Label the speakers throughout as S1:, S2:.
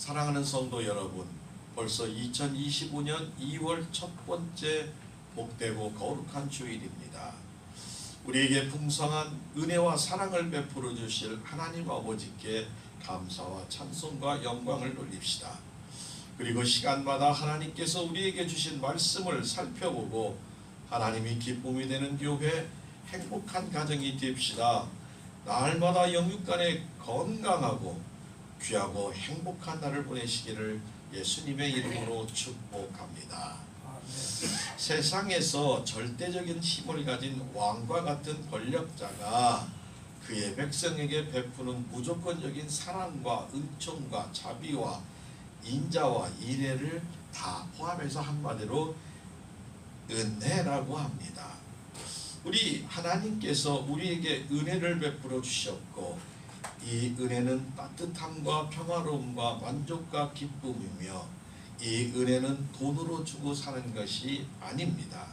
S1: 사랑하는 성도 여러분, 벌써 2025년 2월 첫 번째 복되고 거룩한 주일입니다. 우리에게 풍성한 은혜와 사랑을 베풀어 주실 하나님 아버지께 감사와 찬송과 영광을 돌립시다. 그리고 시간마다 하나님께서 우리에게 주신 말씀을 살펴보고 하나님이 기쁨이 되는 교회 행복한 가정이 됩시다. 날마다 영육간에 건강하고 귀하고 행복한 날을 보내시기를 예수님의 이름으로 축복합니다. 세상에서 절대적인 힘을 가진 왕과 같은 권력자가 그의 백성에게 베푸는 무조건적인 사랑과 은총과 자비와 인자와 인애를 다 포함해서 한마디로 은혜라고 합니다. 우리 하나님께서 우리에게 은혜를 베풀어 주셨고 이 은혜는 따뜻함과 평화로움과 만족과 기쁨이며 이 은혜는 돈으로 주고 사는 것이 아닙니다.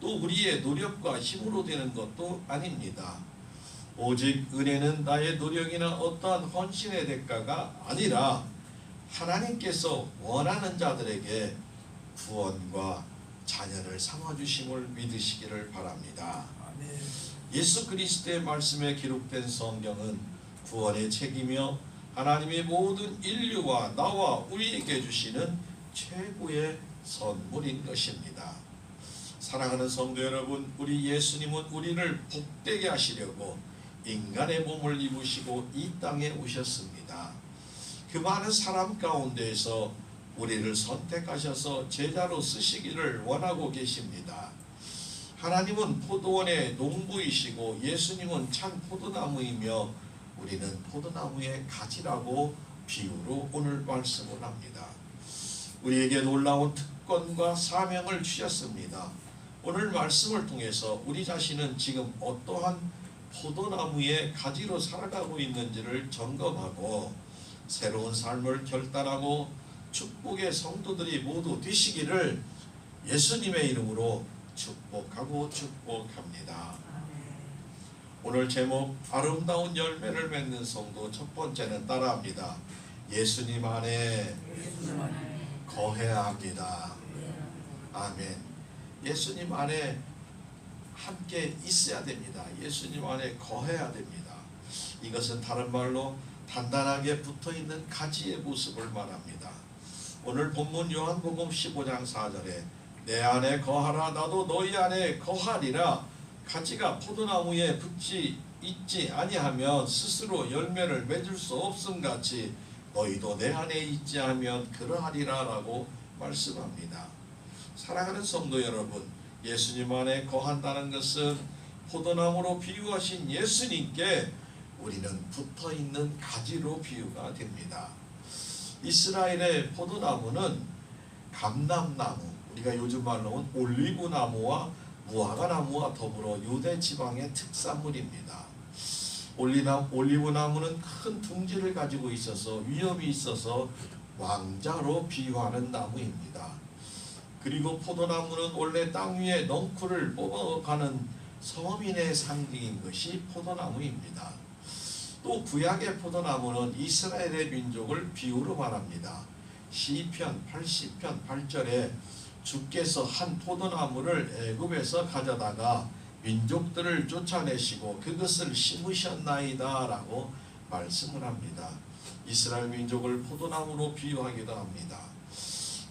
S1: 또 우리의 노력과 힘으로 되는 것도 아닙니다. 오직 은혜는 나의 노력이나 어떠한 헌신의 대가가 아니라 하나님께서 원하는 자들에게 구원과 자녀를 삼아주심을 믿으시기를 바랍니다. 예수 그리스도의 말씀에 기록된 성경은 구원의 책이며 하나님의 모든 인류와 나와 우리에게 주시는 최고의 선물인 것입니다. 사랑하는 성도 여러분, 우리 예수님은 우리를 복되게 하시려고 인간의 몸을 입으시고 이 땅에 오셨습니다. 그 많은 사람 가운데에서 우리를 선택하셔서 제자로 쓰시기를 원하고 계십니다. 하나님은 포도원의 농부이시고 예수님은 참 포도나무이며 우리는 포도나무의 가지라고 비유로 오늘 말씀을 합니다. 우리에게 놀라운 특권과 사명을 주셨습니다. 오늘 말씀을 통해서 우리 자신은 지금 어떠한 포도나무의 가지로 살아가고 있는지를 점검하고 새로운 삶을 결단하고 축복의 성도들이 모두 되시기를 예수님의 이름으로 축복하고 축복합니다. 오늘 제목 아름다운 열매를 맺는 성도 첫 번째는 따라합니다. 예수님 안에 거해야 합니다. 아멘. 예수님 안에 함께 있어야 됩니다. 예수님 안에 거해야 됩니다. 이것은 다른 말로 단단하게 붙어 있는 가지의 모습을 말합니다. 오늘 본문 요한복음 15장 4절에 내 안에 거하라 나도 너희 안에 거하리라 가지가 포도나무에 붙지 있지 아니하면 스스로 열매를 맺을 수 없음 같이 너희도 내 안에 있지 하면 그러하리라라고 말씀합니다. 사랑하는 성도 여러분, 예수님 안에 거한다는 것은 포도나무로 비유하신 예수님께 우리는 붙어 있는 가지로 비유가 됩니다. 이스라엘의 포도나무는 감람나무, 우리가 요즘 말로는 올리브나무와 무화과나무와 더불어 유대 지방의 특산물입니다. 올리나, 올리브나무는 큰 둥지를 가지고 있어서 위험이 있어서 왕자로 비유하는 나무입니다. 그리고 포도나무는 원래 땅 위에 넝쿨을 뽑아가는 서민의 상징인 것이 포도나무입니다. 또 구약의 포도나무는 이스라엘의 민족을 비유로 말합니다. 시편 80편 8절에 주께서 한 포도나무를 애굽에서 가져다가 민족들을 쫓아내시고 그것을 심으셨나이다 라고 말씀을 합니다. 이스라엘 민족을 포도나무로 비유하기도 합니다.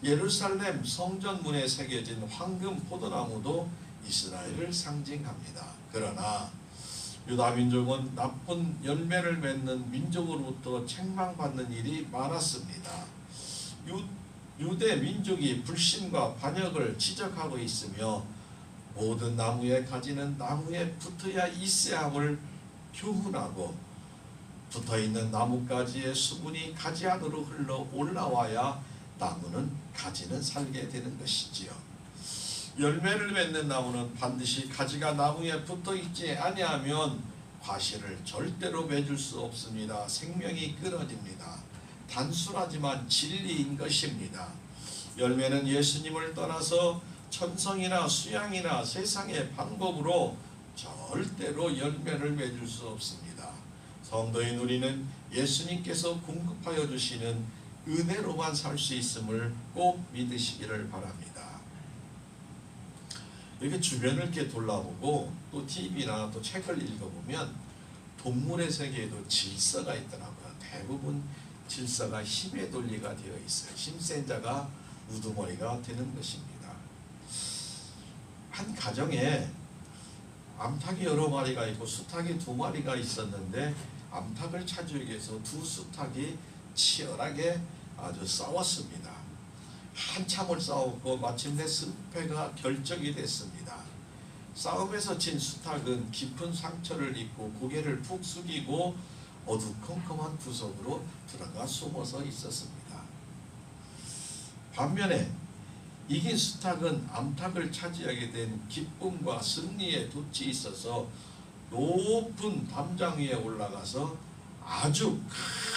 S1: 예루살렘 성전문에 새겨진 황금 포도나무도 이스라엘을 상징합니다. 그러나 유다 민족은 나쁜 열매를 맺는 민족으로부터 책망받는 일이 많았습니다. 유, 유대 민족이 불신과 반역을 지적하고 있으며 모든 나무의 가지는 나무에 붙어야 있어야 함을 교훈하고 붙어있는 나뭇가지의 수분이 가지 안으로 흘러 올라와야 나무는 가지는 살게 되는 것이지요. 열매를 맺는 나무는 반드시 가지가 나무에 붙어 있지 아니하면 과실을 절대로 맺을 수 없습니다. 생명이 끊어집니다. 단순하지만 진리인 것입니다. 열매는 예수님을 떠나서 천성이나 수양이나 세상의 방법으로 절대로 열매를 맺을 수 없습니다. 성도인 우리는 예수님께서 공급하여 주시는 은혜로만 살 수 있음을 꼭 믿으시기를 바랍니다. 이렇게 주변을 이렇게 돌아보고 또 TV나 또 책을 읽어보면 동물의 세계에도 질서가 있더라고요. 대부분 질서가 힘의 논리가 되어 있어요. 힘센 자가 우두머리가 되는 것입니다. 한 가정에 암탉이 여러 마리가 있고 수탉이 두 마리가 있었는데 암탉을 찾기 위해서 두 수탉이 치열하게 아주 싸웠습니다. 한참을 싸웠고 마침내 승패가 결정이 됐습니다. 싸움에서 진 수탉은 깊은 상처를 입고 고개를 푹 숙이고 어두컴컴한 구석으로 들어가 숨어서 있었습니다. 반면에 이긴 수탉은 암탉을 차지하게 된 기쁨과 승리에 돛이 있어서 높은 담장 위에 올라가서 아주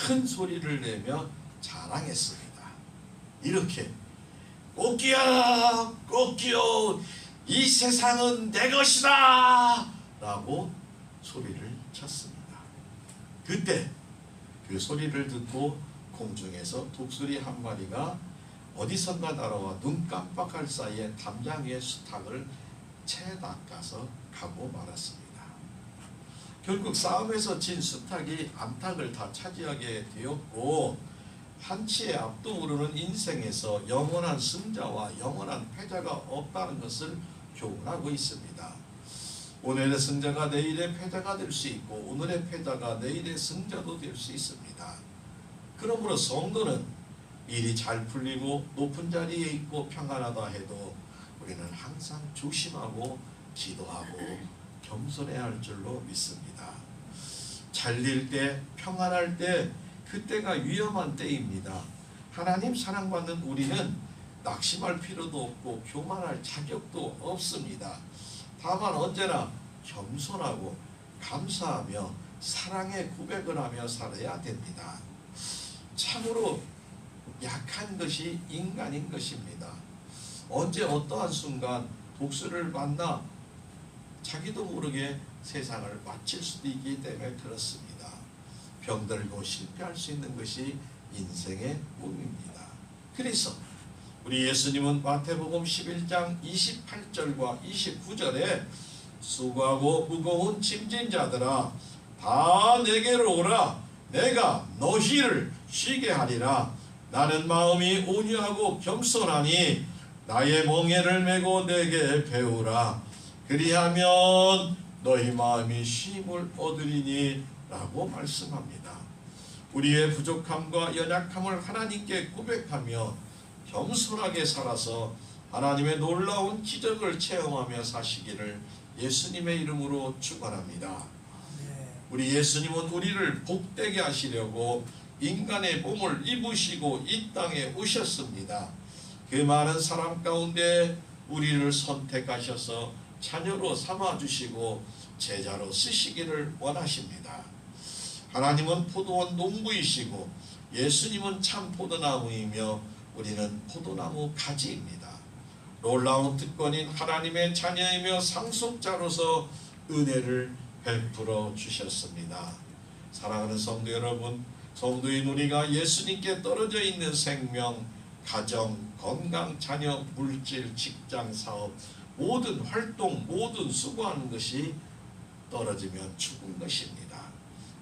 S1: 큰 소리를 내며 자랑했습니다. 이렇게 꽃기야 꽃기요 이 세상은 내 것이다 라고 소리를 쳤습니다. 그때 그 소리를 듣고 공중에서 독수리 한 마리가 어디선가 날아와 눈 깜빡할 사이에 담장 위에 수탉을 채 낚아서 가고 말았습니다. 결국 싸움에서 진 수탉이 암탉을 다 차지하게 되었고 한치의 앞도 모르는 인생에서 영원한 승자와 영원한 패자가 없다는 것을 교훈하고 있습니다. 오늘의 승자가 내일의 패자가 될 수 있고 오늘의 패자가 내일의 승자도 될 수 있습니다. 그러므로 성도는 일이 잘 풀리고 높은 자리에 있고 평안하다 해도 우리는 항상 조심하고 기도하고 겸손해야 할 줄로 믿습니다. 잘릴 때 평안할 때 그때가 위험한 때입니다. 하나님 사랑받는 우리는 낙심할 필요도 없고 교만할 자격도 없습니다. 다만 언제나 겸손하고 감사하며 사랑의 고백을 하며 살아야 됩니다. 참으로 약한 것이 인간인 것입니다. 언제 어떠한 순간 복수를 만나 자기도 모르게 세상을 마칠 수도 있기 때문에 그렇습니다. 병들고 실패할 수 있는 것이 인생의 꿈입니다. 그래서 우리 예수님은 마태복음 11장 28절과 29절에 수고하고 무거운 짐진 자들아 다 내게로 오라. 내가 너희를 쉬게 하리라. 나는 마음이 온유하고 겸손하니 나의 멍에를 메고 내게 배우라. 그리하면 너희 마음이 쉼을 얻으리니 라고 말씀합니다. 우리의 부족함과 연약함을 하나님께 고백하며 겸손하게 살아서 하나님의 놀라운 기적을 체험하며 사시기를 예수님의 이름으로 축원합니다. 우리 예수님은 우리를 복되게 하시려고 인간의 몸을 입으시고 이 땅에 오셨습니다. 그 많은 사람 가운데 우리를 선택하셔서 자녀로 삼아 주시고 제자로 쓰시기를 원하십니다. 하나님은 포도원 농부이시고 예수님은 참 포도나무이며 우리는 포도나무 가지입니다. 놀라운 특권인 하나님의 자녀이며 상속자로서 은혜를 베풀어 주셨습니다. 사랑하는 성도 여러분, 성도인 우리가 예수님께 떨어져 있는 생명, 가정, 건강, 자녀, 물질, 직장, 사업, 모든 활동, 모든 수고하는 것이 떨어지면 죽은 것입니다.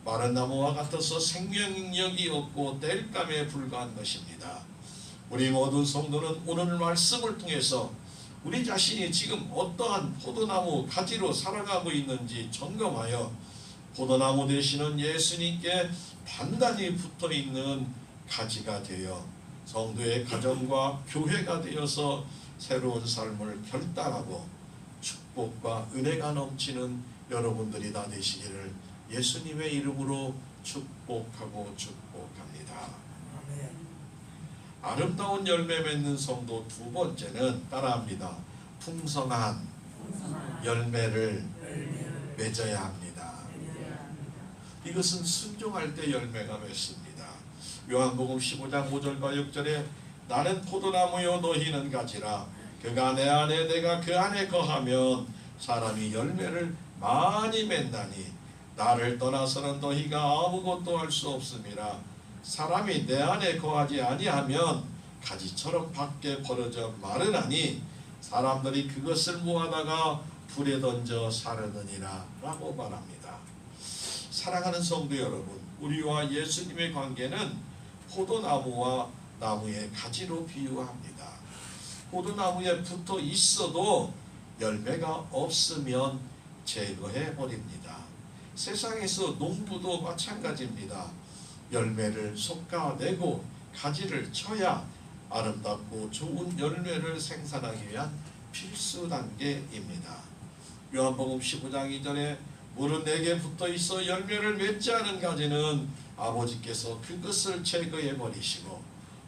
S1: 마른 나무와 같아서 생명력이 없고 땔감에 불과한 것입니다. 우리 모든 성도는 오늘 말씀을 통해서 우리 자신이 지금 어떠한 포도나무 가지로 살아가고 있는지 점검하여 포도나무 되시는 예수님께 단단히 붙어 있는 가지가 되어 성도의 가정과 교회가 되어서 새로운 삶을 결단하고 축복과 은혜가 넘치는 여러분들이 다 되시기를 예수님의 이름으로 축복하고 축복합니다. 아 름다운 열매 맺는 성도 두 번째는 따라합니다. 풍성한 열매를 맺어야 합니다. 이것은 순종할 때 열매가 맺습니다. 요한복음 15장 5절과 6절에 나는 포도나무요 너희는 가지라 그가 내 안에 내가 그 안에 거하면 사람이 열매를 많이 맺나니 나를 떠나서는 너희가 아무것도 할 수 없음이라 사람이 내 안에 거하지 아니하면 가지처럼 밖에 벌어져 마르나니 사람들이 그것을 모아다가 불에 던져 사르느니라 라고 말합니다. 사랑하는 성도 여러분, 우리와 예수님의 관계는 포도나무와 나무의 가지로 비유합니다. 포도나무에 붙어 있어도 열매가 없으면 제거해 버립니다. 세상에서 농부도 마찬가지입니다. 열매를 솎아내고 가지를 쳐야 아름답고 좋은 열매를 생산하기 위한 필수 단계입니다. 요한복음 15장 2절에 물은 내게 붙어 있어 열매를 맺지 않은 가지는 아버지께서 그것을 제거해 버리시고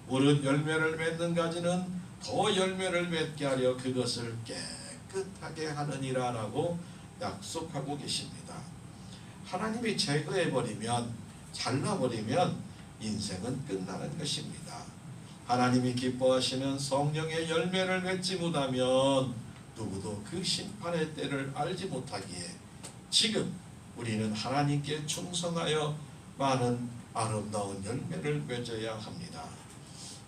S1: 물은 열매를 맺는 가지는 더 열매를 맺게 하려 그것을 깨끗하게 하느니라라고 약속하고 계십니다. 하나님이 제거해 버리면 잘라 버리면 인생은 끝나는 것입니다. 하나님이 기뻐하시는 성령의 열매를 맺지 못하면 누구도 그 심판의 때를 알지 못하기에 지금 우리는 하나님께 충성하여 많은 아름다운 열매를 맺어야 합니다.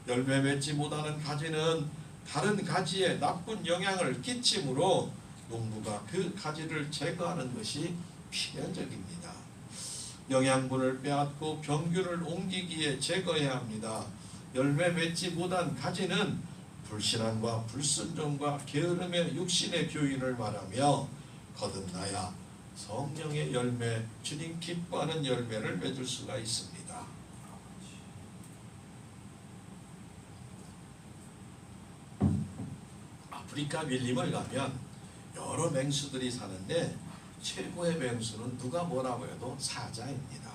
S1: 열매 맺지 못하는 가지는 다른 가지에 나쁜 영향을 끼치므로 농부가 그 가지를 제거하는 것이 필연적입니다. 영양분을 빼앗고 병균을 옮기기에 제거해야 합니다. 열매 맺지 못한 가지는 불신앙과 불순종과 게으름의 육신의 교인을 말하며 거듭나야 성령의 열매, 주님 기뻐하는 열매를 맺을 수가 있습니다. 아프리카 밀림을 가면 여러 맹수들이 사는데 최고의 맹수는 누가 뭐라고 해도 사자입니다.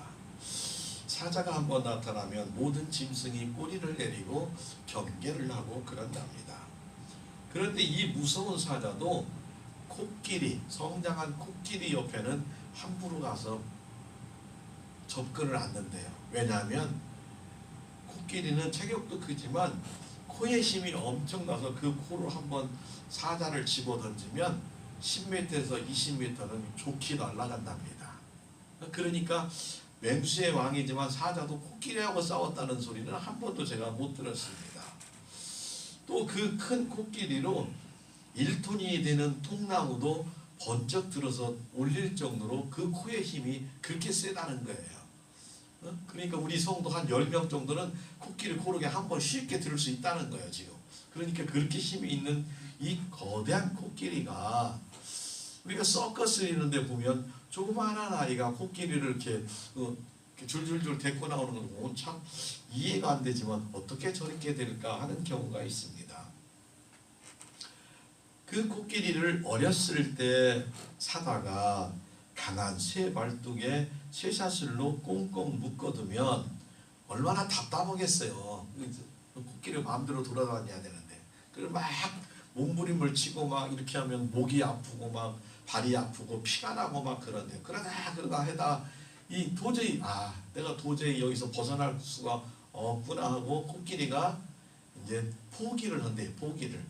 S1: 사자가 한번 나타나면 모든 짐승이 꼬리를 내리고 경계를 하고 그런답니다. 그런데 이 무서운 사자도 코끼리, 성장한 코끼리 옆에는 함부로 가서 접근을 않는데요. 왜냐하면 코끼리는 체격도 크지만 코의 힘이 엄청나서 그 코로 한번 사자를 집어던지면 10m에서 20m는 좋게 날아간답니다. 그러니까 맹수의 왕이지만 사자도 코끼리하고 싸웠다는 소리는 한 번도 제가 못 들었습니다. 또 그 큰 코끼리로 1톤이 되는 통나무도 번쩍 들어서 올릴 정도로 그 코의 힘이 그렇게 세다는 거예요. 어? 그러니까 우리 성도 한 10명 정도는 코끼리 고르게 한 번 쉽게 들을 수 있다는 거예요, 지금. 그러니까 그렇게 힘이 있는 이 거대한 코끼리가 우리가 서커스 있는데 보면 조그마한 아이가 코끼리를 이렇게, 어, 이렇게 줄줄줄 데리고 나오는 걸 보면 참 이해가 안 되지만 어떻게 저렇게 될까 하는 경우가 있습니다. 그 코끼리를 어렸을 때 사다가 강한 쇠 발뚝에 쇠사슬로 꽁꽁 묶어두면 얼마나 답답하겠어요. 그 코끼리 마음대로 돌아다녀야 되는데. 그걸 막 몸부림을 치고 막 이렇게 하면 목이 아프고 막 발이 아프고 피가 나고 막 그런데 그러다 그러다 해다 이 도저히 아 내가 도저히 여기서 벗어날 수가 없구나 하고 코끼리가 이제 포기를 한대요 포기를.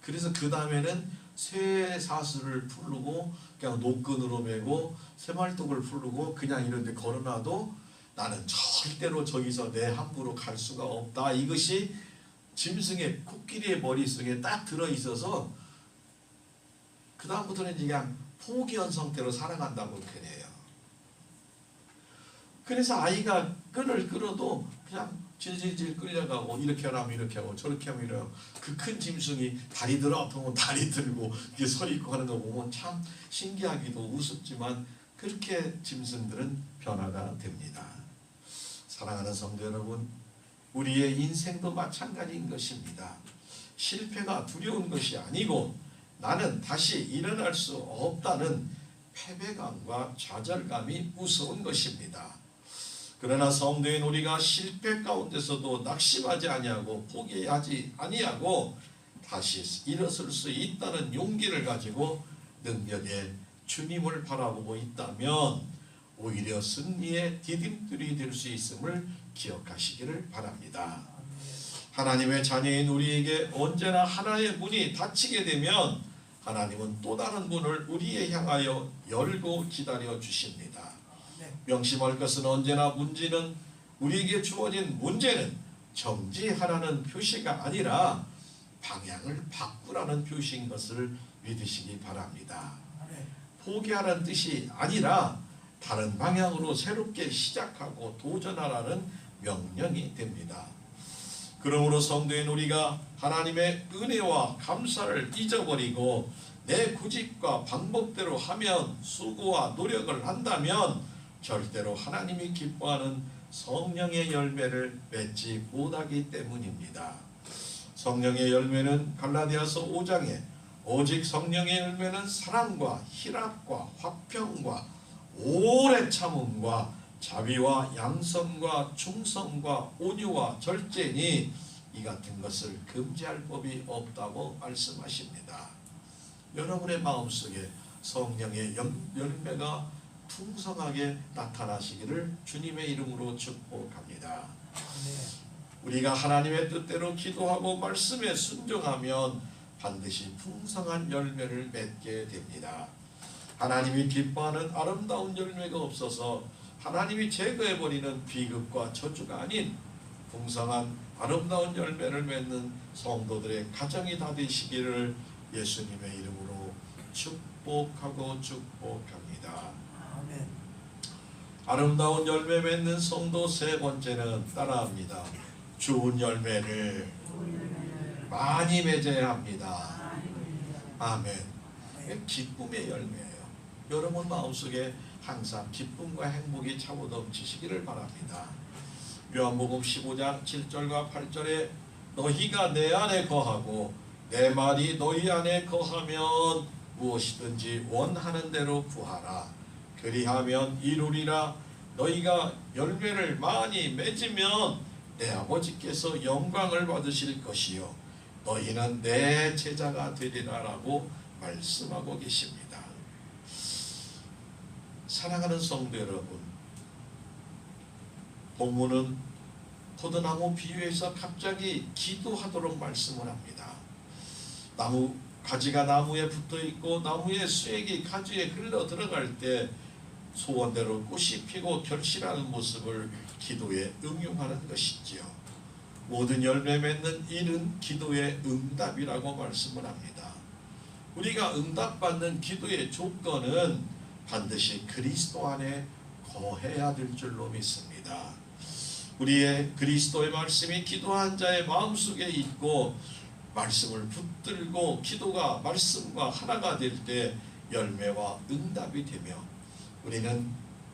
S1: 그래서 그 다음에는 쇠사슬을 풀르고 그냥 노끈으로 메고 쇠말뚝을 풀르고 그냥 이런데 걸어놔도 나는 절대로 저기서 내 함부로 갈 수가 없다. 이것이 짐승의 코끼리의 머릿속에 딱 들어있어서 그 다음부터는 그냥 포기한 상태로 살아간다고 그래요. 그래서 아이가 끈을 끌어도 그냥 질질질 끌려가고 이렇게 하면 이렇게 하고 저렇게 하면 이래요. 그 큰 짐승이 다리 들어 아프면 다리 들고 이게 서 있고 하는 거 보면 참 신기하기도 우습지만 그렇게 짐승들은 변화가 됩니다. 사랑하는 성도 여러분, 우리의 인생도 마찬가지인 것입니다. 실패가 두려운 것이 아니고 나는 다시 일어날 수 없다는 패배감과 좌절감이 무서운 것입니다. 그러나 성도인 우리가 실패 가운데서도 낙심하지 아니하고 포기하지 아니하고 다시 일어설 수 있다는 용기를 가지고 능력의 주님을 바라보고 있다면 오히려 승리의 디딤돌이 될 수 있음을 기억하시기를 바랍니다. 하나님의 자녀인 우리에게 언제나 하나의 문이 닫히게 되면 하나님은 또 다른 문을 우리에 향하여 열고 기다려 주십니다.
S2: 네.
S1: 명심할 것은 언제나 문제는 우리에게 주어진 문제는 정지하라는 표시가 아니라 방향을 바꾸라는 표시인 것을 믿으시기 바랍니다.
S2: 아멘.
S1: 포기하라는 뜻이 아니라 다른 방향으로 새롭게 시작하고 도전하라는 명령이 됩니다. 그러므로 성도인 우리가 하나님의 은혜와 감사를 잊어버리고 내 구집과 방법대로 하면 수고와 노력을 한다면 절대로 하나님이 기뻐하는 성령의 열매를 맺지 못하기 때문입니다. 성령의 열매는 갈라디아서 5장에 오직 성령의 열매는 사랑과 희락과 화평과 오래 참음과 자비와 양선과 충성과 온유와 절제니 이 같은 것을 금지할 법이 없다고 말씀하십니다. 여러분의 마음속에 성령의 연- 열매가 풍성하게 나타나시기를 주님의 이름으로 축복합니다. 우리가 하나님의 뜻대로 기도하고 말씀에 순종하면 반드시 풍성한 열매를 맺게 됩니다. 하나님이 기뻐하는 아름다운 열매가 없어서 하나님이 제거해버리는 비극과 저주가 아닌 풍성한 아름다운 열매를 맺는 성도들의 가정이 다 되시기를 예수님의 이름으로 축복하고 축복합니다.
S2: 아멘.
S1: 아름다운 열매 맺는 성도 세 번째는 따라합니다. 좋은 열매를 많이 맺어야 합니다. 아멘. 기쁨의 열매예요. 여러분 마음속에 항상 기쁨과 행복이 차고 넘치시기를 바랍니다. 요한복음 15장 7절과 8절에 너희가 내 안에 거하고 내 말이 너희 안에 거하면 무엇이든지 원하는 대로 구하라. 그리하면 이루리라. 너희가 열매를 많이 맺으면 내 아버지께서 영광을 받으실 것이요 너희는 내 제자가 되리라라고 말씀하고 계십니다. 사랑하는 성도 여러분, 본문은 포도나무 비유에서 갑자기 기도하도록 말씀을 합니다. 나무 가지가 나무에 붙어 있고 나무의 수액이 가지에 흘러 들어갈 때 소원대로 꽃이 피고 결실하는 모습을 기도에 응용하는 것이지요. 모든 열매 맺는 일은 기도의 응답이라고 말씀을 합니다. 우리가 응답받는 기도의 조건은 반드시 그리스도 안에 거해야 될 줄로 믿습니다. 우리의 그리스도의 말씀이 기도한 자의 마음속에 있고 말씀을 붙들고 기도가 말씀과 하나가 될 때 열매와 응답이 되며 우리는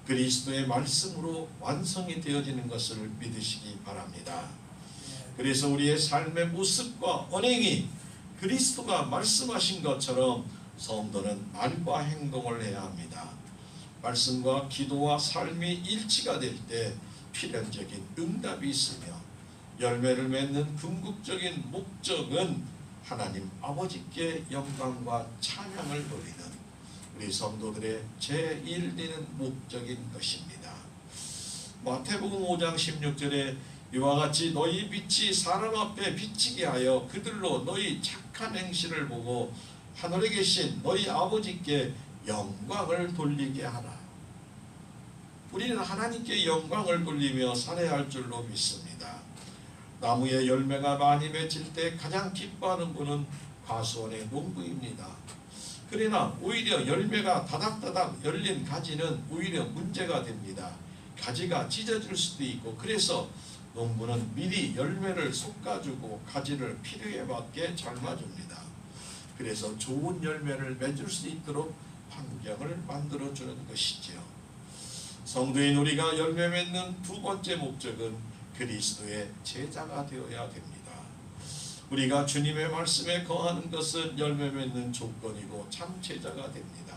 S1: 그리스도의 말씀으로 완성이 되어지는 것을 믿으시기 바랍니다. 그래서 우리의 삶의 모습과 언행이 그리스도가 말씀하신 것처럼 성도는 말과 행동을 해야 합니다. 말씀과 기도와 삶이 일치가 될 때 필연적인 응답이 있으며 열매를 맺는 궁극적인 목적은 하나님 아버지께 영광과 찬양을 돌리는 우리 성도들의 제1되는 목적인 것입니다. 마태복음 5장 16절에 이와 같이 너희 빛이 사람 앞에 비치게 하여 그들로 너희 착한 행실을 보고 하늘에 계신 너희 아버지께 영광을 돌리게 하라. 우리는 하나님께 영광을 돌리며 살아야 할 줄로 믿습니다. 나무의 열매가 많이 맺힐 때 가장 기뻐하는 분은 과수원의 농부입니다. 그러나 오히려 열매가 다닥다닥 열린 가지는 오히려 문제가 됩니다. 가지가 찢어질 수도 있고 그래서 농부는 미리 열매를 솎아주고 가지를 필요에 맞게 삶아줍니다. 그래서 좋은 열매를 맺을 수 있도록 환경을 만들어주는 것이지요. 성도인 우리가 열매 맺는 두 번째 목적은 그리스도의 제자가 되어야 됩니다. 우리가 주님의 말씀에 거하는 것은 열매 맺는 조건이고 참 제자가 됩니다.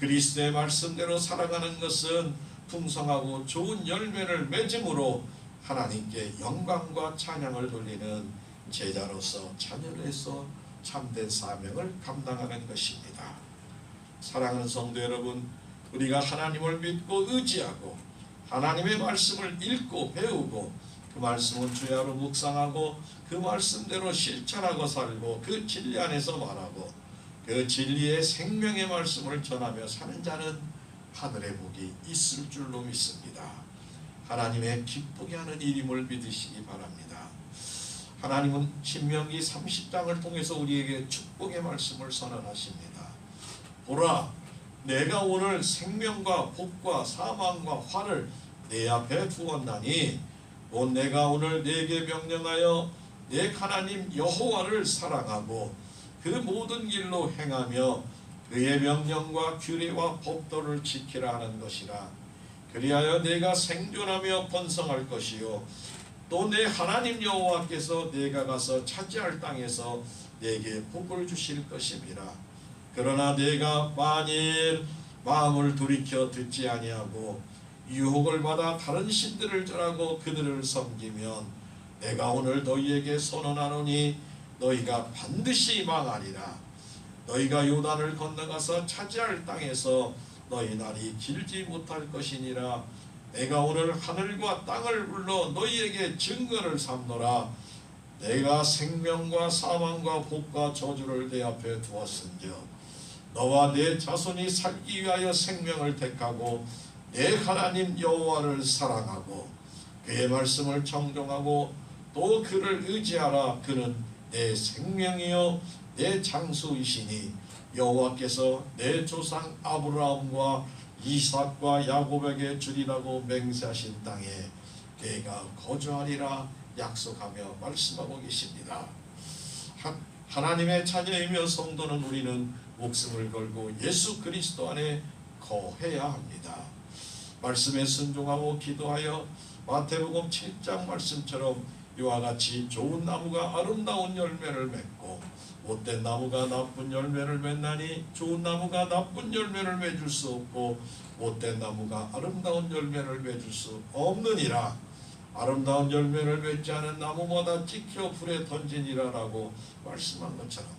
S1: 그리스도의 말씀대로 살아가는 것은 풍성하고 좋은 열매를 맺음으로 하나님께 영광과 찬양을 돌리는 제자로서 자녀로서 참된 사명을 감당하는 것입니다. 사랑하는 성도 여러분, 우리가 하나님을 믿고 의지하고 하나님의 말씀을 읽고 배우고 그 말씀은 주야로 묵상하고 그 말씀대로 실천하고 살고 그 진리 안에서 말하고 그 진리의 생명의 말씀을 전하며 사는 자는 하늘의 복이 있을 줄로 믿습니다. 하나님의 기쁘게 하는 일임을 믿으시기 바랍니다. 하나님은 신명기 30장을 통해서 우리에게 축복의 말씀을 선언하십니다. 보라, 내가 오늘 생명과 복과 사망과 화를 내 앞에 두었나니 곧 내가 오늘 내게 명령하여 내 하나님 여호와를 사랑하고 그 모든 길로 행하며 그의 명령과 규례와 법도를 지키라 하는 것이라 그리하여 내가 생존하며 번성할 것이요 또 내 하나님 여호와께서 내가 가서 차지할 땅에서 내게 복을 주실 것임이라 그러나 내가 만일 마음을 돌이켜 듣지 아니하고 유혹을 받아 다른 신들을 절하고 그들을 섬기면 내가 오늘 너희에게 선언하노니 너희가 반드시 망하리라. 너희가 요단을 건너가서 차지할 땅에서 너희 날이 길지 못할 것이니라 내가 오늘 하늘과 땅을 불러 너희에게 증거를 삼노라. 내가 생명과 사망과 복과 저주를 내 앞에 두었은즉 너와 내 자손이 살기 위하여 생명을 택하고 내 하나님 여호와를 사랑하고 그의 말씀을 청종하고 또 그를 의지하라. 그는 내 생명이요 내 장수이시니 여호와께서 내 조상 아브라함과 이삭과 야곱에게 주리라고 맹세하신 땅에 내가 거주하리라 약속하며 말씀하고 계십니다. 하, 하나님의 자녀이며 성도는 우리는 목숨을 걸고 예수 그리스도 안에 거해야 합니다. 말씀에 순종하고 기도하여 마태복음 7장 말씀처럼 이와 같이 좋은 나무가 아름다운 열매를 맺고 못된 나무가 나쁜 열매를 맺나니 좋은 나무가 나쁜 열매를 맺을 수 없고 못된 나무가 아름다운 열매를 맺을 수 없느니라 아름다운 열매를 맺지 않은 나무마다 찍혀 불에 던지니라라고 말씀한 것처럼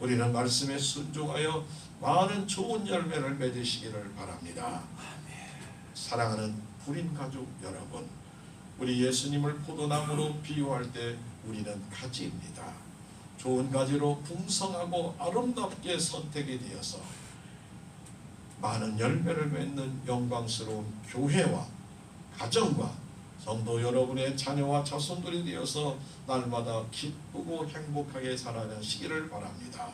S1: 우리는 말씀에 순종하여 많은 좋은 열매를 맺으시기를 바랍니다. 사랑하는 불인 가족 여러분, 우리 예수님을 포도나무로 비유할 때 우리는 가지입니다. 좋은 가지로 풍성하고 아름답게 선택이 되어서 많은 열매를 맺는 영광스러운 교회와 가정과 성도 여러분의 자녀와 자손들이 되어서 날마다 기쁘고 행복하게 살아가시기를 바랍니다.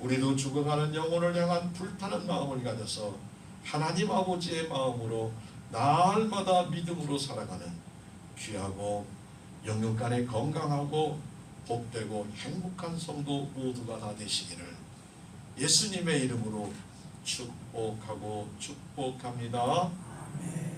S1: 우리도 죽어가는 영혼을 향한 불타는 마음을 가져서 하나님 아버지의 마음으로 날마다 믿음으로 살아가는 귀하고 영육간에 건강하고 복되고 행복한 성도 모두가 다 되시기를 예수님의 이름으로 축복하고 축복합니다.
S2: 아멘.